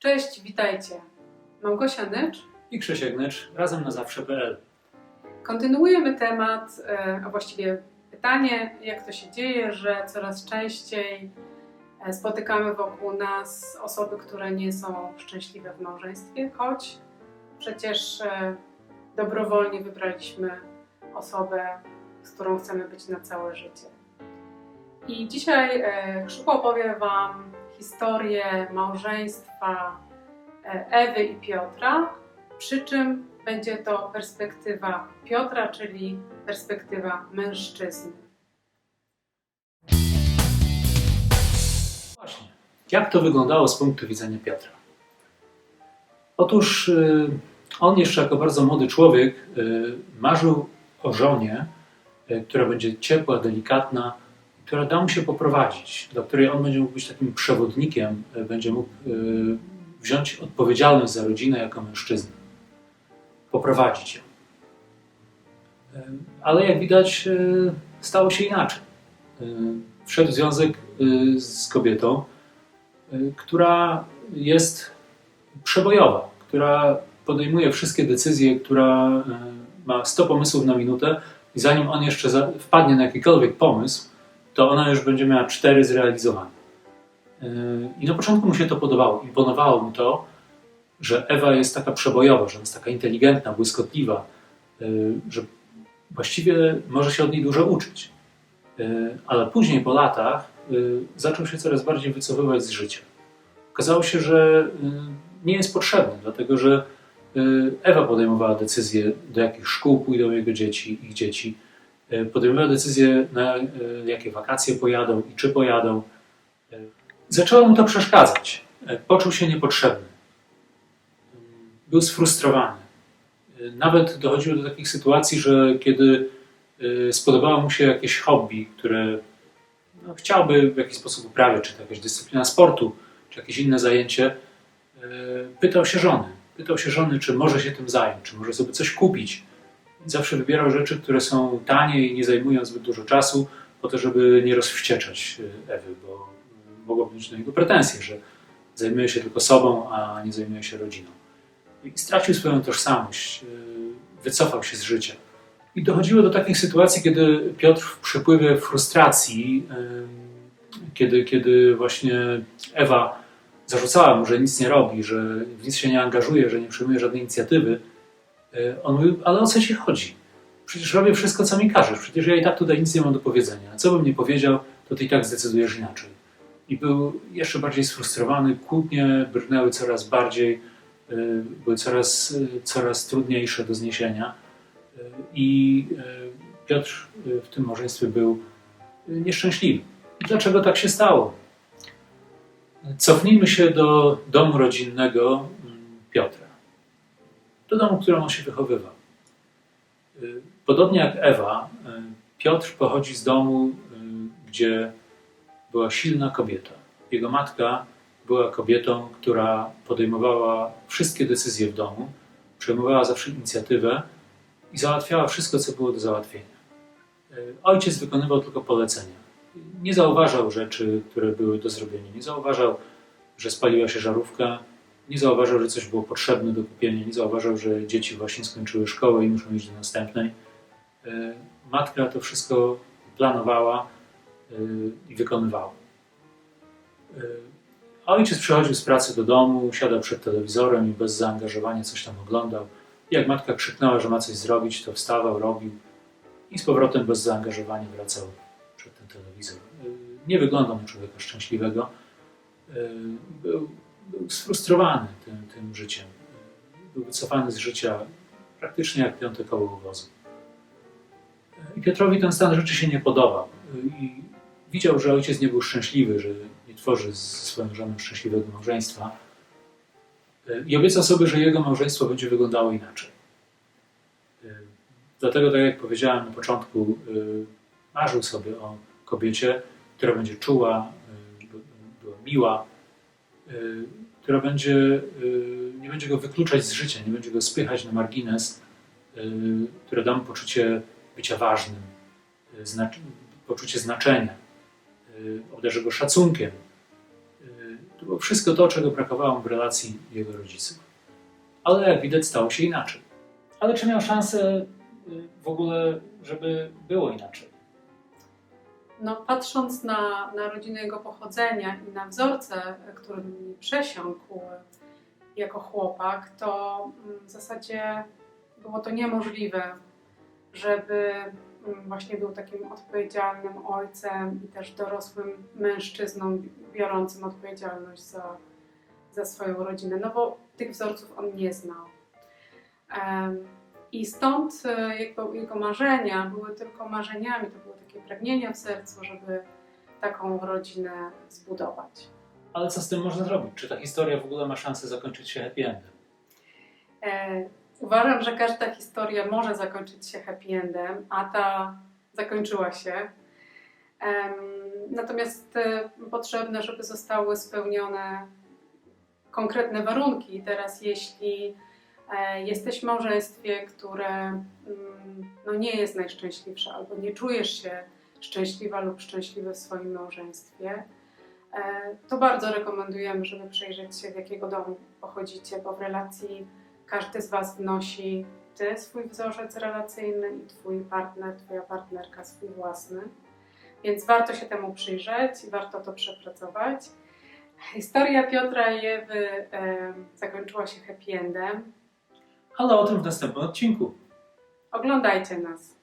Cześć, witajcie. Małgosia Nycz. i Krzysiek Nycz razem na zawsze.pl. Kontynuujemy temat, e, a właściwie pytanie, jak to się dzieje, że coraz częściej e, spotykamy wokół nas osoby, które nie są szczęśliwe w małżeństwie, choć przecież e, dobrowolnie wybraliśmy osobę, z którą chcemy być na całe życie. I dzisiaj Krzyku opowie Wam historię małżeństwa e, Ewy i Piotra, przy czym będzie to perspektywa Piotra, czyli perspektywa mężczyzny. Właśnie. Jak to wyglądało z punktu widzenia Piotra? Otóż y, on jeszcze jako bardzo młody człowiek y, marzył o żonie, y, która będzie ciepła, delikatna, która da mu się poprowadzić, do której on będzie mógł być takim przewodnikiem, y, będzie mógł y, wziąć odpowiedzialność za rodzinę jako mężczyzna, poprowadzić ją. Y, Ale jak widać, stało się inaczej. Wszedł w związek z kobietą, która jest przebojowa, która podejmuje wszystkie decyzje, która ma 100 pomysłów na minutę i zanim on jeszcze wpadnie na jakikolwiek pomysł, to ona już będzie miała cztery zrealizowane. Y, I na początku mu się to podobało. Imponowało mu to, że Ewa jest taka przebojowa, że jest taka inteligentna, błyskotliwa, y, że właściwie może się od niej dużo uczyć. Y, Ale później po latach zaczął się coraz bardziej wycofywać z życia. Okazało się, że nie jest potrzebny, dlatego że Ewa podejmowała decyzje, do jakich szkół pójdą jego dzieci, ich dzieci. Y, Podejmowała decyzje, na y, jakie wakacje pojadą i czy pojadą. Y, Zaczęło mu to przeszkadzać. Poczuł się niepotrzebny. Był sfrustrowany. Nawet dochodziło do takich sytuacji, że kiedy spodobało mu się jakieś hobby, które no, chciałby w jakiś sposób uprawiać, czy to jakaś dyscyplina sportu, czy jakieś inne zajęcie, pytał się żony. Pytał się żony, czy może się tym zająć, czy może sobie coś kupić. Zawsze wybierał rzeczy, które są tanie i nie zajmują zbyt dużo czasu, po to, żeby nie rozwścieczać y, Ewy, bo y, mogłoby być do niego pretensje, że zajmuje się tylko sobą, a nie zajmuje się rodziną. I stracił swoją tożsamość, y, wycofał się z życia. I dochodziło do takich sytuacji, kiedy Piotr w przepływie frustracji, kiedy, kiedy właśnie Ewa zarzucała mu, że nic nie robi, że w nic się nie angażuje, że nie przyjmuje żadnej inicjatywy, on mówił, ale o co ci chodzi? Przecież robię wszystko, co mi każesz. Przecież ja i tak tutaj nic nie mam do powiedzenia. Co bym nie powiedział, to ty i tak zdecydujesz inaczej. I był jeszcze bardziej sfrustrowany, kłótnie brnęły coraz bardziej, y, były coraz, y, coraz trudniejsze do zniesienia. I e, Piotr e, w tym małżeństwie był e, nieszczęśliwy. Dlaczego tak się stało? Cofnijmy się do domu rodzinnego mm, Piotra. Do domu, w którym on się wychowywał. E, Podobnie jak Ewa, e, Piotr pochodzi z domu, e, gdzie była silna kobieta. Jego matka była kobietą, która podejmowała wszystkie decyzje w domu, przejmowała zawsze inicjatywę i załatwiała wszystko, co było do załatwienia. Ojciec wykonywał tylko polecenia. Nie zauważał rzeczy, które były do zrobienia. Nie zauważał, że spaliła się żarówka. Nie zauważał, że coś było potrzebne do kupienia. Nie zauważał, że dzieci właśnie skończyły szkołę i muszą iść do następnej. E, Matka to wszystko planowała e, i wykonywała. E, ojciec przychodził z pracy do domu, siadał przed telewizorem i bez zaangażowania coś tam oglądał. Jak matka krzyknęła, że ma coś zrobić, to wstawał, robił i z powrotem bez zaangażowania wracał przed ten telewizor. Nie wyglądał na człowieka szczęśliwego. Był, był sfrustrowany tym, tym życiem. Był wycofany z życia praktycznie jak piąte koło wozu. I Piotrowi ten stan rzeczy się nie podobał. I widział, że ojciec nie był szczęśliwy, że nie tworzy z swoją żoną szczęśliwego małżeństwa i obiecał sobie, że jego małżeństwo będzie wyglądało inaczej. Dlatego, tak jak powiedziałem na początku, marzył sobie o kobiecie, która będzie czuła, by- była miła, która będzie, y, nie będzie go wykluczać z życia, nie będzie go spychać na margines, y, która da mu poczucie bycia ważnym, y, poczucie znaczenia, y, obdarzy go szacunkiem. Y, To było wszystko to, czego brakowało w relacji jego rodziców. Ale jak widać, stało się inaczej. Ale czy miał szansę y, w ogóle, żeby było inaczej? No, patrząc na, na rodzinę jego pochodzenia i na wzorce, który mi przesiąkł jako chłopak, to mm, w zasadzie było to niemożliwe, żeby mm, właśnie był takim odpowiedzialnym ojcem i też dorosłym mężczyzną biorącym odpowiedzialność za, za swoją rodzinę, no bo tych wzorców on nie znał. Em, I stąd e, jego, jego marzenia były tylko marzeniami, to były takie pragnienia w sercu, żeby taką rodzinę zbudować. Ale co z tym można zrobić? Czy ta historia w ogóle ma szansę zakończyć się happy endem? E, uważam, że każda historia może zakończyć się happy endem, a ta zakończyła się. Em, natomiast e, potrzebne, żeby zostały spełnione konkretne warunki. Teraz, jeśli e, jesteś w małżeństwie, które mm, no, nie jest najszczęśliwsze, albo nie czujesz się szczęśliwa lub szczęśliwy w swoim małżeństwie, e, to bardzo rekomendujemy, żeby przejrzeć się, z jakiego domu pochodzicie, bo w relacji każdy z Was wnosi Ty swój wzorzec relacyjny i Twój partner, Twoja partnerka swój własny. Więc warto się temu przyjrzeć i warto to przepracować. Historia Piotra i Ewy e, zakończyła się happy endem. Ale o tym w następnym odcinku. Oglądajcie nas.